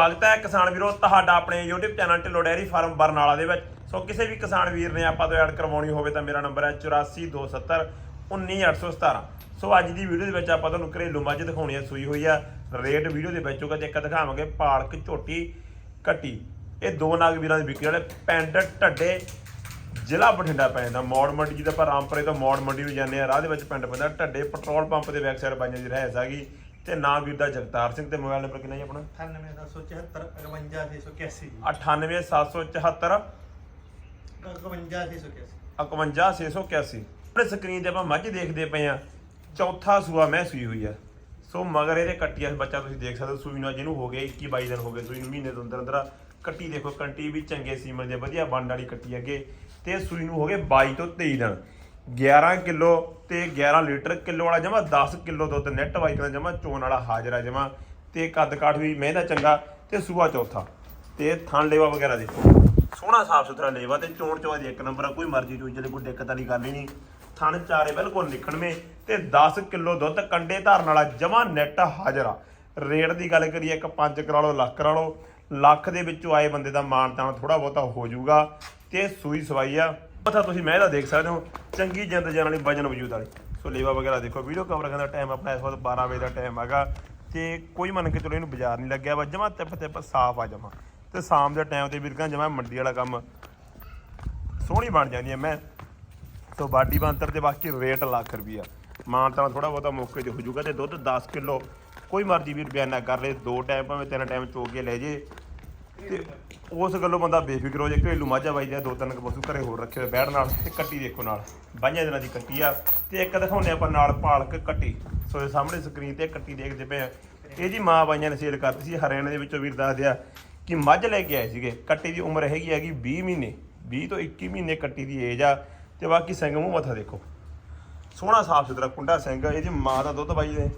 ਸਵਾਗਤ ਹੈ ਕਿਸਾਨ ਵੀਰੋ, ਤੁਹਾਡਾ ਆਪਣੇ YouTube channel Dhillon dairy farm Barnala ਦੇ ਵਿੱਚ। ਸੋ ਕਿਸੇ ਵੀ ਕਿਸਾਨ ਵੀਰ ਨੇ ਆਪਾਂ ਤੋਂ ਐਡ ਕਰਵਾਉਣੀ ਹੋਵੇ ਤਾਂ ਮੇਰਾ ਨੰਬਰ ਹੈ 8427 19817 ਸੋ ਅੱਜ ਦੀ ਵੀਡੀਓ ਦੇ ਵਿੱਚ ਆਪਾਂ ਤੁਹਾਨੂੰ ਘਰੇਲੂ ਮੱਝ ਦਿਖਾਉਣੀ ਹੈ, ਸੂਈ ਹੋਈ ਆ। ਰੇਟ ਵੀਡੀਓ ਦੇ ਵਿੱਚ ਹੋਗਾ ਤੇ ਇੱਕ ਦਿਖਾਵਾਂਗੇ, ਪਾਲਕ, ਝੋਟੀ, ਕੱਟੀ। ਇਹ ਦੋ ਨਾਗ ਵੀਰਾਂ ਦੇ ਵਿਕਰੀ ਵਾਲੇ ਪਿੰਡ ਢੱਡੇ, ਜ਼ਿਲ੍ਹਾ ਬਠਿੰਡਾ ਪੈ ਜਾਂਦਾ। ਮੌੜ ਮੰਡੀ, ਜਿੱਦਾਂ ਆਪਾਂ ਰਾਮਪੁਰੇ ਤੋਂ ਮੌੜ ਮੰਡੀ ਨੂੰ ਜਾਂਦੇ ਆ ਰਾਹ ਦੇ ਵਿੱਚ ਪਿੰਡ ਪੈਂਦਾ। ਢੱਡੇ ਪੈਟਰੋਲ ਪੰਪ ਦੇ ਬੈਕ ਸਾਈਡ ਬਾਈਆਂ ਦੀ ਰਹਿਸ ਹੈਗੀ ਤੇ ਨਾਮ ਵੀਰ ਦਾ ਜਗਤਾਰ ਸਿੰਘ ਤੇ ਮੋਬਾਈਲ ਨੰਬਰ ਕਿੰਨਾ ਜੀ ਆਪਣਾ? 98774 51681 98774 51681 51681 ਆਪਣੇ ਸਕਰੀਨ ਤੇ ਆਪਾਂ ਮੱਝ ਦੇਖਦੇ ਪਏ ਆ ਚੌਥਾ ਸੂਆ ਮੈਂ ਸੂਈ ਹੋਈ ਆ। ਸੋ ਮਗਰ ਇਹਦੇ ਕੱਟੀ ਆ ਬੱਚਾ ਤੁਸੀਂ ਦੇਖ ਸਕਦੇ ਹੋ ਸੂਈ ਨੂੰ ਜਿਹਨੂੰ ਹੋ ਗਿਆ 21 22 ਦਿਨ ਹੋ ਗਏ। ਸੂਈ ਨੂੰ ਮਹੀਨੇ ਤੋਂ ਅੰਦਰ ਅੰਦਰ ਕੱਟੀ ਦੇਖੋ ਕੰਟੀ ਵੀ ਚੰਗੇ ਸੀਮਨ ਦੇ ਵਧੀਆ ਬੰਡ ਵਾਲੀ ਕੱਟੀ ਅੱਗੇ। ਤੇ ਸੂਈ ਨੂੰ ਹੋ ਗਏ 22 ਤੋਂ 23 ਦਿਨ। 11 ਕਿਲੋ ਤੇ 11 ਲੀਟਰ ਕਿਲੋ ਵਾਲਾ ਜਮਾ 10 ਕਿਲੋ ਦੁੱਧ ਨੈਟ ਵਾਈ ਦਾ ਜਮਾ, ਚੋਣ ਵਾਲਾ ਹਾਜ਼ਰ ਆ ਜਮਾ ਤੇ ਕੱਦ ਕਾਠ ਵੀ ਮਹਿੰਦਾ ਚੰਗਾ ਤੇ ਸੂਆ ਚੌਥਾ ਤੇ ਥਣ ਲੇਵਾ ਵਗੈਰਾ ਦੇਖੋ ਸੋਹਣਾ ਸਾਫ਼ ਸੁਥਰਾ ਲੇਵਾ ਤੇ ਚੋਣ ਚੋਂ ਦੀ ਇੱਕ ਨੰਬਰ ਆ, ਕੋਈ ਮਰਜ਼ੀ ਚੋਈ ਚਲੇ ਕੋਈ ਦਿੱਕਤ ਵਾਲੀ ਗੱਲ ਹੀ ਨਹੀਂ। ਥਣ ਚਾਰੇ ਬਿਲਕੁਲ ਨਿਕਣਵੇਂ ਤੇ 10 ਕਿਲੋ ਦੁੱਧ ਕੰਡੇ ਧਾਰਨ ਵਾਲਾ ਜਮਾ ਨੈਟ ਹਾਜ਼ਰ। ਆ ਰੇਟ ਦੀ ਗੱਲ ਕਰੀਏ ਇੱਕ 5 ਕਰਾ ਲਓ, ਲੱਖ ਕਰਾ ਲਓ, ਲੱਖ ਦੇ ਵਿੱਚੋਂ ਆਏ ਬੰਦੇ ਦਾ ਮਾਣ ਤਾਣ ਥੋੜਾ ਬਹੁਤਾ ਹੋ ਜਾਊਗਾ ਤੇ ਸੂਈ ਸਵਾਈ ਆ। ਪਤਾ ਤੁਸੀਂ ਮੈਂ ਇਹਦਾ ਦੇਖ ਸਕਦੇ ਹੋ ਚੰਗੀ ਜਿੰਦ ਜਾਨ ਵਾਲੀ ਵਜਨ ਵਜੂਦ ਵਾਲੀ। ਸੋ ਲੇਵਾ ਵਗੈਰਾ ਦੇਖੋ, ਵੀਡੀਓ ਕਵਰ ਕਰਨ ਦਾ ਟਾਈਮ ਆਪਣਾ ਇਸ ਵਕਤ 12 ਵਜੇ ਦਾ ਟਾਈਮ ਹੈਗਾ। ਤੇ ਕੋਈ ਮੰਨ ਕੇ ਚਲੋ ਇਹਨੂੰ ਬਾਜ਼ਾਰ ਨਹੀਂ ਲੱਗਿਆ ਵਾ, ਜਮਾ ਤਿੱਪ ਤਿੱਪ ਸਾਫ਼ ਆ ਜਮਾ। ਤੇ ਸ਼ਾਮ ਦੇ ਟਾਈਮ ਤੇ ਵੀਰਕਾਂ ਜਮਾ ਮੰਡੀ ਵਾਲਾ ਕੰਮ ਸੋਹਣੀ ਬਣ ਜਾਂਦੀ ਹੈ ਮੈਂ ਸੋ ਬਾਡੀ ਬੰਤਰ ਤੇ ਬਾਕੀ ਰੇਟ ਲੱਖ ਰੁਪਈਆ। ਮਾਨ ਤਾਂ ਥੋੜਾ ਬਹੁਤਾ ਮੌਕੇ ਤੇ ਹੋ ਜਾਊਗਾ ਤੇ ਦੁੱਧ 10 ਕਿਲੋ। ਕੋਈ ਮਰਜ਼ੀ ਵੀ ਬਿਆਨਾ ਕਰ ਲੇ, ਦੋ ਟਾਈਮ ਭਾਵੇਂ ਤਿੰਨ ਟਾਈਮ ਚੋ ਕੇ ਲੈ ਜੇ। ਤੇ ਉਸ ਗੱਲੋਂ ਬੰਦਾ ਬੇਫਿਕਰ ਹੋ ਜਾਏ, ਘਰੇਲੂ ਮਾਝਾ ਬਾਈ ਦੇ ਦੋ ਤਿੰਨ ਕੁ ਪਸ਼ੂ ਘਰੇ ਹੋਰ ਰੱਖੇ ਹੋਏ ਬੈੜ ਨਾਲ ਤੇ ਕੱਟੀ ਦੇਖੋ ਨਾਲ। ਬਾਈਆਂ ਦਿਨਾਂ ਦੀ ਕੱਟੀ ਆ। ਤੇ ਇੱਕ ਦਿਖਾਉਂਦੇ ਆਪਾਂ ਨਾਲ ਪਾਲਕ ਕੱਟੀ। ਸੋ ਇਹ ਸਾਹਮਣੇ ਸਕਰੀਨ ਤੇ ਕੱਟੀ ਦੇਖਦੇ ਪਏ ਆ। ਇਹ ਜੀ ਮਾਂ ਬਾਈਆਂ ਨੇ ਸੇਲ ਕਰਤੀ ਸੀ, ਹਰਿਆਣੇ ਦੇ ਵਿੱਚੋਂ ਵੀਰ ਦੱਸਦੇ ਆ ਕਿ ਮੱਝ ਲੈ ਕੇ ਆਏ ਸੀਗੇ। ਕੱਟੀ ਦੀ ਉਮਰ ਹੈਗੀ ਹੈਗੀ 20 ਮਹੀਨੇ 20 ਤੋਂ 21 ਮਹੀਨੇ ਕੱਟੀ ਦੀ ਏਜ ਆ। ਤੇ ਬਾਕੀ ਸਿੰਘ ਮੂੰਹ ਮੱਥਾ ਦੇਖੋ। ਸੋਹਣਾ ਸਾਫ਼ ਸੁਥਰਾ ਕੁੰਡਾ ਸਿੰਘ ਇਹਦੀ ਮਾਂ ਦਾ ਦੁੱਧ ਬਾਈ ਦੇ।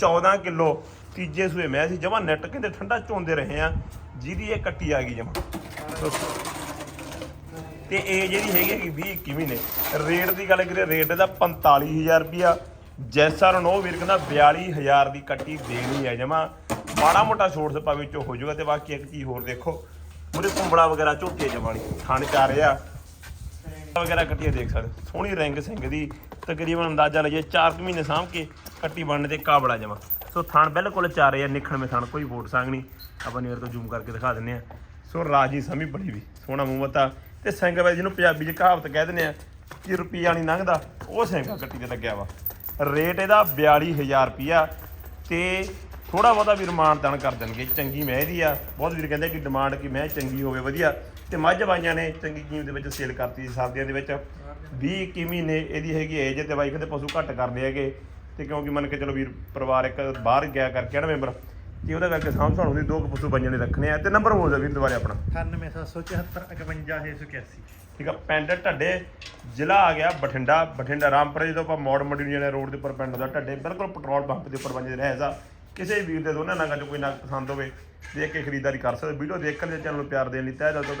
14 ਕਿਲੋ ਤੀਜੇ ਸੂਏ ਮੈਂ ਸੀ ਜਮਾ ਨੈਟ ਕਹਿੰਦੇ ਠੰਡਾ ਚੋਂਦੇ ਰਹੇ ਆ, ਜਿਹਦੀ ਇਹ ਕੱਟੀ ਆ ਗਈ ਜਮਾ। ਤੇ ਇਹ ਜਿਹੜੀ ਹੈਗੀ ਹੈਗੀ 20 21 ਮਹੀਨੇ। ਰੇਟ ਦੀ ਗੱਲ ਕਰੀਏ, ਰੇਟ ਇਹਦਾ 45000 ਰੁਪਿਆ ਜੈਸਾ ਰਣੋ ਵੀਰ ਕਹਿੰਦਾ 42000 ਦੀ ਕੱਟੀ ਦੇਣੀ ਹੈ ਜਮਾ। ਮਾੜਾ ਮੋਟਾ ਛੋਟ ਸਪਾ ਵਿੱਚੋਂ ਹੋ ਜਾਊਗਾ ਤੇ ਬਾਕੀ ਇੱਕ ਚੀਜ਼ ਹੋਰ ਦੇਖੋ। ਉਹਦੇ ਕੁੰਬੜਾ ਵਗੈਰਾ ਝੋਟੇ ਜਮਾਣੀ ਥਣ ਚਾ ਰਿਹਾ। ਵਗੈਰਾ ਕੱਟੀਏ ਦੇਖ ਸਕਦੇ ਸੋਹਣੀ ਰਿੰਗ ਸਿੰਘ ਦੀ ਤਕਰੀਬਨ ਅੰਦਾਜ਼ਾ ਲਈਏ 4 ਮਹੀਨੇ ਸਾਂਭ ਕੇ ਕੱਟੀ ਬਣਨ ਤੇ ਕਾਬੜਾ ਜਮਾ। ਸੋ ਥਣ ਬਿਲਕੁਲ ਚਾਰੇ ਆ ਨਿਖਣ ਮੇ ਥਣ ਕੋਈ ਵੋਟ ਸੰਗ ਨਹੀਂ। ਆਪਾਂ ਨੀਰ ਤੋਂ ਜ਼ੂਮ ਕਰਕੇ ਦਿਖਾ ਦਿੰਨੇ ਆ। ਸੋ ਰਾਜੀ ਸਮੀ ਬੜੀ ਵੀ ਸੋਹਣਾ ਮੂੰਹ ਮੱਤਾ ਤੇ ਸਿੰਘ ਵੇ ਜਿਹਨੂੰ ਪੰਜਾਬੀ 'ਚ ਕਹਾਵਤ ਕਹਿ ਦਿੰਦੇ ਆ ਕਿ ਰੁਪਈਆ ਨਹੀਂ ਲੰਘਦਾ ਉਹ ਸਿੰਘਾ ਕੱਟੀ ਤੇ ਲੱਗਿਆ ਵਾ। ਰੇਟ ਇਹਦਾ 42000 ਰੁਪਿਆ ਤੇ ਥੋੜਾ ਬਹੁਤਾ ਵੀ ਰਮਾਨ ਦਾਨ ਕਰ ਦੇਣਗੇ ਚੰਗੀ ਮੈਂ ਦੀ ਆ। ਬਹੁਤ ਵੀਰ ਕਹਿੰਦੇ ਕਿ ਡਿਮਾਂਡ ਕਿ ਮੈਂ ਚੰਗੀ ਹੋਵੇ ਵਧੀਆ। ਤੇ ਮੱਝ ਬਾਈਆਂ ਨੇ ਚੰਗੀ ਕੀਮਤ ਦੇ ਵਿੱਚ ਸੇਲ ਕਰਤੀ ਸੀ ਸਰਦੀਆਂ ਦੇ ਵਿੱਚ। 20 21 ਮਹੀਨੇ ਇਹਦੀ ਹੈਗੀ ਏਜ ਤੇ ਬਾਈ ਕਹਿੰਦੇ ਪਸ਼ੂ ਘੱਟ ਕਰਦੇ ਹੈਗੇ। ਤੇ ਕਿਉਂਕਿ ਮੰਨ ਕੇ ਚਲੋ ਵੀਰ ਪਰਿਵਾਰ ਇੱਕ ਬਾਹਰ ਗਿਆ ਕਰਕੇ ਨਾ ਮੈਂਬਰ ਤੇ ਉਹਦਾ ਕਰਕੇ ਸਾਂਭ ਸਾਣੂ ਦੀ ਦੋ ਕੁ ਪਸ਼ੂ ਨੇ ਰੱਖਣੇ ਆ ਤੇ ਨੰਬਰ ਬੋਲ ਦਿਓ ਵੀਰ ਦੁਬਾਰੇ ਆਪਣਾ। 98774 51681 ਠੀਕ ਆ ਪਿੰਡ ਢੱਡੇ ਜ਼ਿਲ੍ਹਾ ਆ ਗਿਆ ਬਠਿੰਡਾ ਬਠਿੰਡਾ ਰਾਮਪੁਰੇ ਜਦੋਂ ਆਪਾਂ ਮੌੜ ਮੰਡੀ ਨੂੰ ਜਾਣਾ ਰੋਡ ਦੇ ਉੱਪਰ ਪਿੰਡ ਦਾ ਢੱਡੇ ਬਿਲਕੁਲ ਪੈਟਰੋਲ ਪੰਪ ਦੇ ਉੱਪਰ ਬੰਦੇ ਰਹਿ ਜਾ ਕਿਸੇ ਵੀਰ ਦੇ ਦੋਨਾਂ ਨਗਾਂ 'ਚ ਕੋਈ ਨਾ ਪਸੰਦ ਹੋਵੇ ਦੇਖ ਕੇ ਖਰੀਦਦਾਰੀ ਕਰ ਸਕਦੇ ਵੀਡੀਓ ਦੇਖ ਕੇ ਚੈਨਲ ਨੂੰ ਪਿਆਰ ਦੇਣ ਲਈ ਤਹਿ ਦਿਲ ਤੋਂ